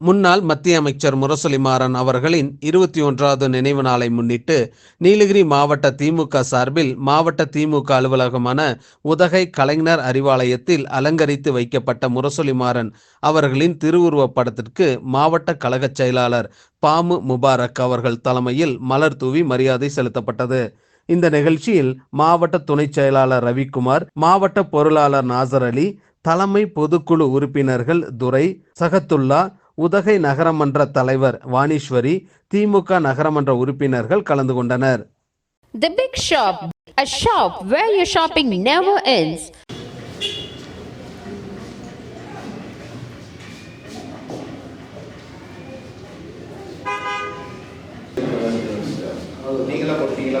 முன்னாள் மத்திய அமைச்சர் முரசொலி மாறன் அவர்களின் இருபத்தி ஒன்றாவது நினைவு நாளை முன்னிட்டு நீலகிரி மாவட்ட திமுக சார்பில் மாவட்ட திமுக அலுவலகமான உதகை கலைஞர் அறிவாலயத்தில் அலங்கரித்து வைக்கப்பட்ட முரசொலி மாறன் அவர்களின் திருவுருவப் படத்திற்கு மாவட்ட கழகச் செயலாளர் பாமு முபாரக் அவர்கள் தலைமையில் மலர் தூவி மரியாதை செலுத்தப்பட்டது. இந்த நிகழ்ச்சியில் மாவட்ட துணைச் செயலாளர் ரவிக்குமார் மாவட்ட பொருளாளர் நாசர் அலி தலைமை பொதுக்குழு உறுப்பினர்கள் துரை சகத்துல்லா உதகை நகரமன்ற தலைவர் வாணீஸ்வரி திமுக நகரமன்ற உறுப்பினர்கள் கலந்து கொண்டனர் The Big Shop, a shop where your shopping never ends. நீங்களா போட்டீங்களா